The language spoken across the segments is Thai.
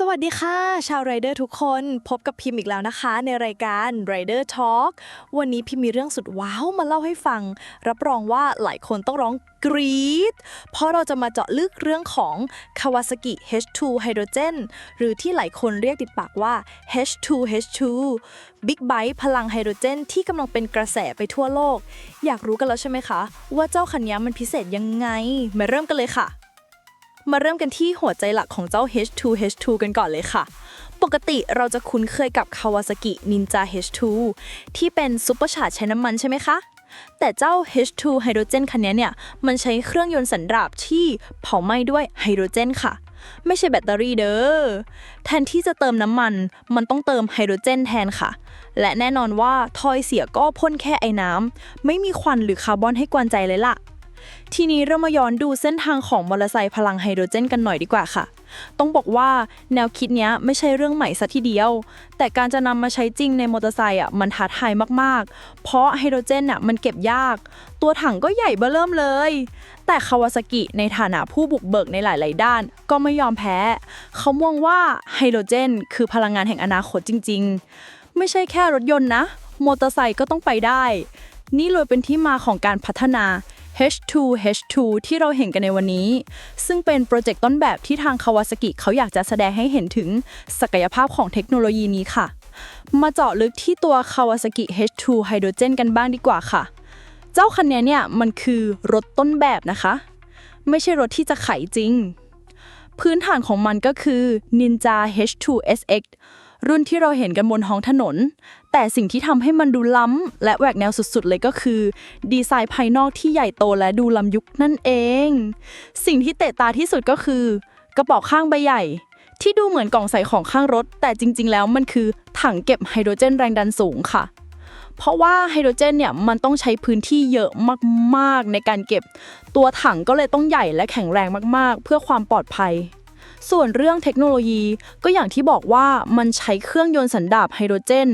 สวัสดีค่ะ ชาวไรเดอร์ทุกคนพบกับพิมพ์อีกแล้วนะคะ ในรายการ Rider Talk วันนี้พิมพ์มีเรื่องสุดว้าวมาเล่าให้ฟัง รับรองว่าหลายคนต้องร้องกรี๊ดเพราะเราจะมาเจาะลึกเรื่องของ Kawasaki H2 Hydrogen หรือที่หลายคนเรียกติดปากว่า H2H2 Big Bike พลังไฮโดรเจนที่กำลังเป็นกระแสไปทั่วโลก อยากรู้กันแล้วใช่ไหมคะ ว่าเจ้าคันนี้มันพิเศษยังไง มาเริ่มกันเลยค่ะ มาเริ่มกันที่หัวใจหลักของเจ้า H2H2 กันก่อนเลยค่ะ ปกติเราจะคุ้นเคยกับ Kawasaki Ninja H2 ที่เป็นซุปเปอร์ชาร์จใช้น้ำมันใช่ไหมคะ แต่เจ้า H2 ไฮโดรเจนคันนี้เนี่ย มันใช้เครื่องยนต์สันดาปที่เผาไหม้ด้วยไฮโดรเจนค่ะ ไม่ใช่แบตเตอรี่เด้อ แทนที่จะเติมน้ำมัน มันต้องเติมไฮโดรเจนแทนค่ะ และแน่นอนว่าทอยเสียก็พ่นแค่ไอ้น้ำไม่มีควันหรือคาร์บอนให้กวนใจเลยล่ะ ทีนี้เรามาย้อนดูเส้นทางของมอเตอร์ไซค์พลังไฮโดรเจนกันหน่อยดีกว่าค่ะ ต้องบอกว่าแนวคิดนี้ไม่ใช่เรื่องใหม่ซะทีเดียว แต่การจะนำมาใช้จริงในมอเตอร์ไซค์อะมันท้าทายมากๆ เพราะไฮโดรเจนอะมันเก็บยาก ตัวถังก็ใหญ่เบ้อเริ่มเลย แต่คาวาซากิในฐานะผู้บุกเบิกในหลาย ๆ ด้าน ก็ไม่ยอมแพ้ เขามองว่าไฮโดรเจน คือพลังงานแห่งอนาคตจริง ๆ ไม่ใช่แค่รถยนต์นะมอเตอร์ไซค์ก็ต้องไปได้ นี่เลยเป็นที่มาของการพัฒนา H2H2 ที่เราเห็นกันในวันนี้ ซึ่งเป็นโปรเจกต์ต้นแบบที่ทางคาวาซากิเขาอยากจะแสดงให้เห็นถึงศักยภาพของเทคโนโลยีนี้ค่ะ มาเจาะลึกที่ตัว Kawasaki H2 Hydrogen กันบ้างดีกว่าค่ะ เจ้าคันนี้เนี่ยมันคือรถต้นแบบนะคะ ไม่ใช่รถที่จะขายจริง พื้นฐานของมันก็คือ Ninja H2SX รุ่นที่เราเห็นกันบนท้องถนน แต่สิ่งที่ทำให้มันดูล้ำและแหวกแนวสุดๆเลยก็คือ ดีไซน์ภายนอกที่ใหญ่โตและดูล้ำยุคนั่นเอง สิ่งที่เตะตาที่สุดก็คือ กระบอข้างใบใหญ่ ที่ดูเหมือนกล่องใส่ของข้างรถ แต่จริง ๆ แล้วมันคือถังเก็บไฮโดรเจนแรงดันสูงค่ะเพราะว่าไฮโดรเจนเนี่ยมันต้องใช้พื้นที่เยอะมาก ๆ ในการเก็บ ตัวถังก็เลยต้องใหญ่และแข็งแรงมาก ๆ เพื่อความปลอดภัย ส่วนเรื่องเทคโนโลยีก็อย่างที่บอกว่ามันใช้เครื่องยนต์สันดาปไฮโดรเจน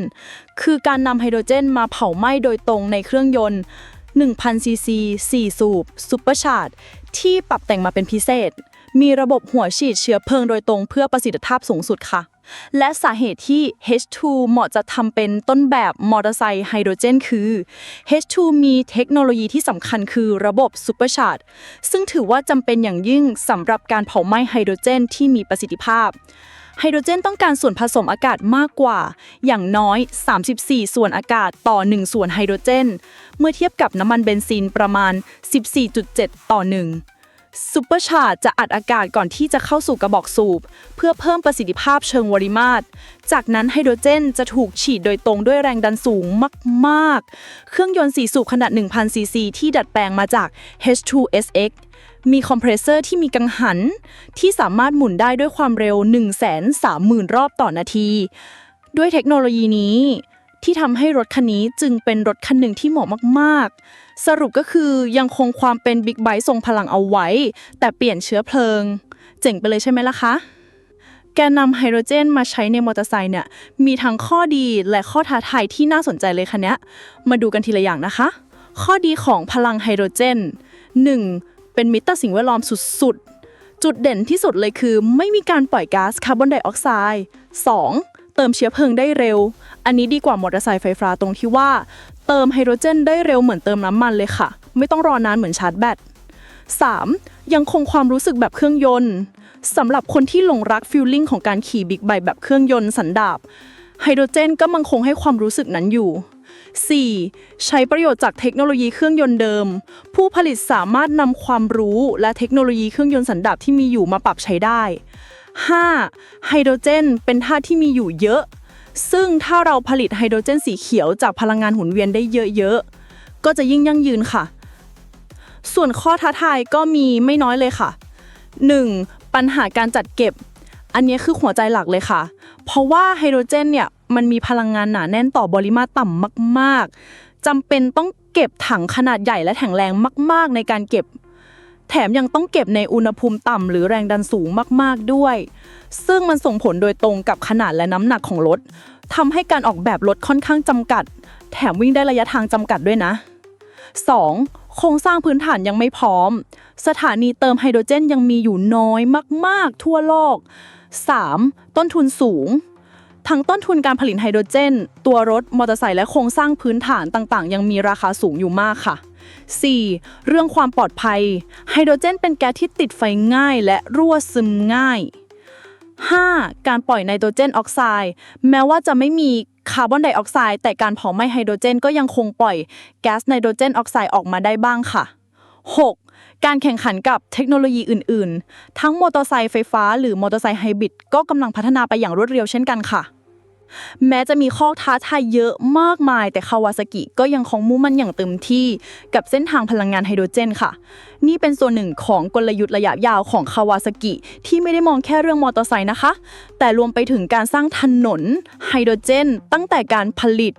คือการนำไฮโดรเจนมาเผาไหม้โดยตรงในเครื่องยนต์1,000ซีซี4สูบซูเปอร์ชาร์จที่ปรับแต่งมาเป็นพิเศษ มีระบบหัวฉีดเชื้อเพลิงโดยตรงเพื่อประสิทธิภาพสูงสุดค่ะ และสาเหตุที่ H2 เหมาะจะทำเป็นต้นแบบมอเตอร์ไซค์ไฮโดรเจนคือ H2 มีเทคโนโลยีที่สำคัญคือระบบซูเปอร์ชาร์จซึ่งถือว่าจำเป็นอย่างยิ่งสำหรับการเผาไหม้ไฮโดรเจนที่มีประสิทธิภาพไฮโดรเจนต้องการส่วนผสมอากาศมากกว่า อย่างน้อย 34 ส่วนอากาศต่อ 1 ส่วนไฮโดรเจน เมื่อเทียบกับน้ำมันเบนซินประมาณ 14.7 ต่อ 1 ซูเปอร์ชาร์จจะอัดอากาศก่อนที่จะเข้าสู่กระบอกสูบ เพื่อเพิ่มประสิทธิภาพเชิงวริมาตร จากนั้นไฮโดรเจนจะถูกฉีดโดยตรงด้วยแรงดันสูงมาก ๆ เครื่องยนต์สีสูบขนาด 1,000 ซีซี ที่ดัดแปลงมาจาก H2SX มีคอมเพรสเซอร์ที่มีกังหัน ที่สามารถหมุนได้ด้วยความเร็ว 130,000 รอบต่อนาที ด้วยเทคโนโลยีนี้ ที่ทำให้รถคันนี้จึงเป็นรถคันหนึ่งที่เหมาะมาก ๆ สรุปก็คือยังคงความเป็นบิ๊กไบค์ทรงพลังเอาไว้ แต่เปลี่ยนเชื้อเพลิง เจ๋งไปเลยใช่ไหมล่ะคะการนำไฮโดรเจนมาใช้ในมอเตอร์ไซค์เนี่ยมีทั้งข้อดีและข้อท้าทายที่น่าสนใจเลยคันนี้มาดูกันทีละอย่างนะคะ ข้อดีของพลังไฮโดรเจน 1. เป็นมิตรต่อสิ่งแวดล้อมสุดๆ จุดเด่นที่สุดเลยคือ ไม่มีการปล่อยก๊าซคาร์บอนไดออกไซด์ 2. เติมเชื้อเพลิงได้เร็ว อันนี้ดีกว่ามอเตอร์ไซค์ไฟฟ้าตรงที่ว่า เติมไฮโดรเจนได้เร็วเหมือนเติมน้ำมันเลยค่ะ ไม่ต้องรอนานเหมือนชาร์จแบต 3. ยังคงความรู้สึกแบบเครื่องยนต์สำหรับคนที่หลงรักฟิลลิ่งของการขี่บิ๊กไบค์แบบเครื่องยนต์สันดาปไฮโดรเจนก็มังคงให้ความรู้สึกนั้นอยู่ 4. ใช้ประโยชน์จากเทคโนโลยีเครื่องยนต์เดิม ผู้ผลิตสามารถนำความรู้และเทคโนโลยีเครื่องยนต์สันดาปที่มีอยู่มาปรับใช้ได้ 5. ไฮโดรเจน เป็นธาตุที่มีอยู่เยอะ ซึ่งถ้าเราผลิตไฮโดรเจนสีเขียวจากพลังงานหมุนเวียนได้เยอะๆ ก็จะยิ่งยั่งยืนค่ะ ส่วนข้อท้าทายก็มีไม่น้อยเลยค่ะ 1. ปัญหาการจัดเก็บ อันนี้คือหัวใจหลักเลยค่ะ เพราะว่าไฮโดรเจนเนี่ยมันมีพลังงานหนาแน่นต่อบริมาตรต่ำมาก ๆจำเป็นต้องเก็บถังขนาดใหญ่และแข็งแรงมาก ๆ ในการเก็บ แถมยังต้องเก็บในอุณหภูมิต่ำหรือแรงดันสูงมากๆด้วย ซึ่งมันส่งผลโดยตรงกับขนาดและน้ำหนักของรถทำให้การออกแบบรถค่อนข้างจำกัด แถมวิ่งได้ระยะทางจำกัดด้วยนะ 2. โครงสร้างพื้นฐานยังไม่พร้อม สถานีเติมไฮโดรเจนยังมีอยู่น้อยมาก ๆ ทั่วโลก 3. ต้นทุนสูง ทั้งต้นทุนการผลิตไฮโดรเจน ตัวรถ มอเตอร์ไซค์และโครงสร้างพื้นฐานต่าง ๆ ยังมีราคาสูงอยู่มากค่ะ 4. เรื่องความปลอดภัย ไฮโดรเจนเป็นแก๊สที่ติดไฟง่ายและรั่วซึมง่าย 5. การปล่อยไนโตรเจนออกไซด์แม้ว่าจะไม่มีคาร์บอนไดออกไซด์แต่การเผาไหม้ไฮโดรเจนก็ยังคงปล่อยแก๊สไนโตรเจนออกไซด์ออกมาได้บ้างค่ะ 6. การแข่งขันกับเทคโนโลยีอื่น ๆ ทั้งมอเตอร์ไซค์ไฟฟ้า หรือมอเตอร์ไซค์ไฮบริดก็กำลังพัฒนาไปอย่างรวดเร็วเช่นกันค่ะ แม้จะมีข้อท้าทายเยอะมากมาย แต่คาวาซากิก็ยังคงมุ่งมั่นอย่างเต็มที่กับเส้นทางพลังงานไฮโดรเจนค่ะ นี่เป็นส่วนหนึ่งของกลยุทธ์ระยะยาวของคาวาซากิที่ไม่ได้มองแค่เรื่องมอเตอร์ไซค์นะคะ แต่รวมไปถึงการสร้างถนนไฮโดรเจน ตั้งแต่การผลิต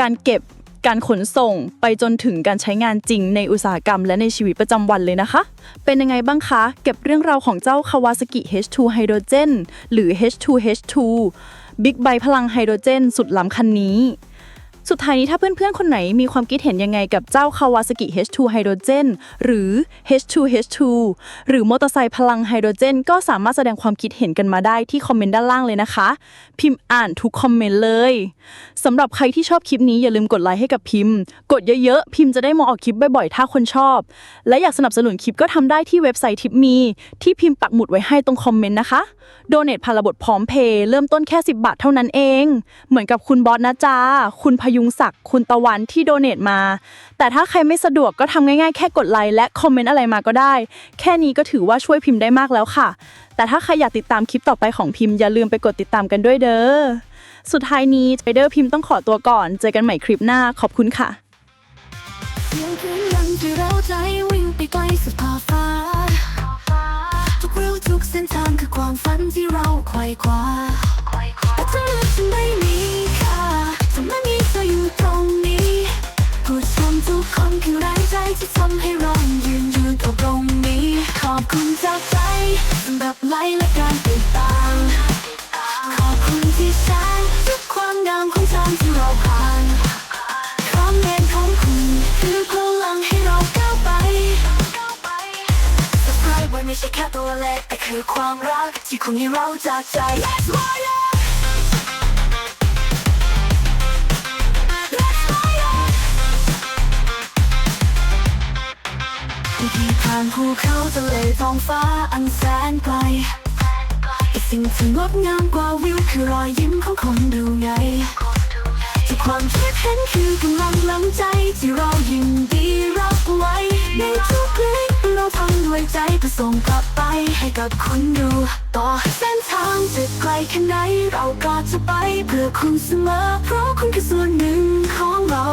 การเก็บการขนส่งไปจนถึงการใช้งานจริงในอุตสาหกรรมและในชีวิตประจำวันเลยนะคะ เป็นยังไงบ้างคะ เก็บเรื่องราวของเจ้า Kawasaki H2 Hydrogen หรือ H2H2 บิ๊กไบพลังไฮโดรเจนสุดล้ำคันนี้ สุดท้ายนี้ถ้าเพื่อนๆ คนไหนมีความคิดเห็นยังไงกับเจ้า Kawasaki H2 Hydrogen หรือ H2H2 หรือมอเตอร์ไซค์พลังไฮโดรเจน ก็สามารถแสดงความคิดเห็นกันมาได้ที่คอมเมนต์ด้านล่างเลยนะคะ พิมพ์อ่านทุกคอมเมนต์เลยสำหรับใครที่ชอบคลิปนี้อย่าลืมกดไลค์ให้กับพิมพ์ กดเยอะๆ พิมพ์จะได้มองออกคลิปบ่อยๆ ถ้าคนชอบ และอยากสนับสนุนคลิปก็ทำได้ที่เว็บไซต์ทิปมี ที่พิมพ์ปักหมุดไว้ให้ตรงคอมเมนต์นะคะโดเนทพาระบทพร้อมเพย์เริ่มต้นแค่ 10 บาทเท่านั้นเอง เหมือนกับคุณบอสนะจ๊ะคุณพยยุงศักดิ์คุณตะวันที่โดเนทมา แต่ถ้าใครไม่สะดวกก็ทำง่ายๆ แค่กดไลค์และคอมเมนต์อะไรมาก็ได้ แค่นี้ก็ถือว่าช่วยพิมพ์ได้มากแล้วค่ะ แต่ถ้าใครอยากติดตามคลิปต่อไปของพิมพ์อย่าลืมไปกดติดตามกันด้วยเด้อ สุดท้ายนี้ไปเดอร์พิมพ์ต้องขอตัวก่อน เจอกันใหม่คลิปหน้า ขอบคุณค่ะ เสียงคลื่นลมที่เราใจวิ่งไปไกลสุดขอบฟ้า ทุกเรื่องทุกเส้นทางคือความฝันที่เราไขว่คว้าแต่เธอเลือกฉันไม่มี ออยู่ตรงนี้ผู้ชมทุกคนคือแรงใจที่ทำให้เรายืนอยู่ตรงนี้ ขอบคุณจากใจสำหรับไลค์และการติดตามขอบคุณที่แชร์ทุกความงามของทางที่เราผ่านคำเมนของคุณคือพลังให้เราก้าวไปสบายไว้ไม่ใช่แค่ตัวเล็กแต่คือความรักที่คุณให้เราจากใจ Let's fire ที่ผ่านภูเขาทะเลท้องฟ้าอันแสนไกลแต่สิ่งที่งดงามกว่าวิวคือรอยยิ้มของคนดูไงที่ความคิดเห็นคือกำลังลังใจที่เรายินดีรับไว้ ในทุกคลิปเราทำด้วยใจเพื่อส่งกลับไปให้กับคุณดู ต่อให้เส้นทางจะไกลแค่ไหนเราก็จะไปเพื่อคุณเสมอ เพราะคุณคือส่วนหนึ่งของเรา